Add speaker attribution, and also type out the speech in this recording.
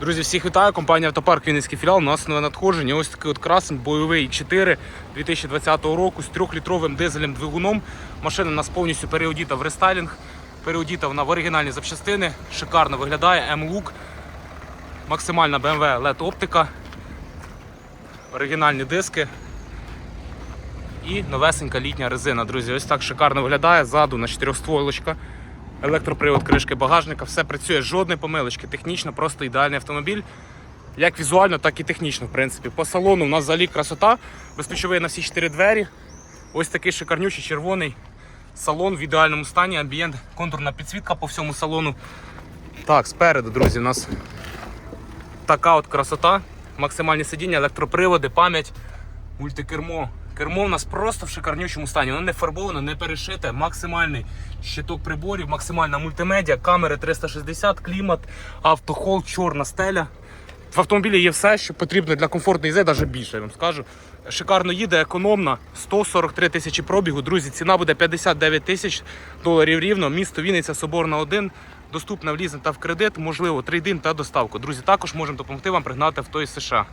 Speaker 1: Друзі, всіх вітаю. Компанія Автопарк Вінницький філіал. У нас нове надходження. Ось такий от красень, бойовий 4 2020 року з 3-літровим дизелем двигуном. Машина у нас повністю переодіта в рестайлінг. Переодіта вона в оригінальні запчастини. Шикарно виглядає. М-лук. Максимальна BMW LED оптика. Оригінальні диски. І новесенька літня резина, друзі. Ось так шикарно виглядає. Ззаду на чотирьохстволочка. Електропривод кришки багажника, все працює, жодної помилочки. Технічно, просто ідеальний автомобіль. Як візуально, так і технічно, в принципі. По салону у нас взагалі красота. Безключовий на всі чотири двері. Ось такий шикарнючий червоний салон в ідеальному стані, амбієнт, контурна підсвітка по всьому салону. Так, спереду, друзі, у нас така от красота. Максимальні сидіння, електроприводи, пам'ять, мультикермо. Кермо у нас просто в шикарнючому стані. Воно не фарбоване, не перешите. Максимальний щиток приборів, максимальна мультимедіа, камери 360, клімат, автохол, чорна стеля. В автомобілі є все, що потрібно для комфортної їзди, навіть більше, я вам скажу. Шикарно їде, економно, 143 тисячі пробігу. Друзі, ціна буде 59 тисяч доларів рівно. Місто Вінниця, Соборна 1. Доступна в лізинг та в кредит, можливо, трейдин та доставку. Друзі, також можемо допомогти вам пригнати авто із США.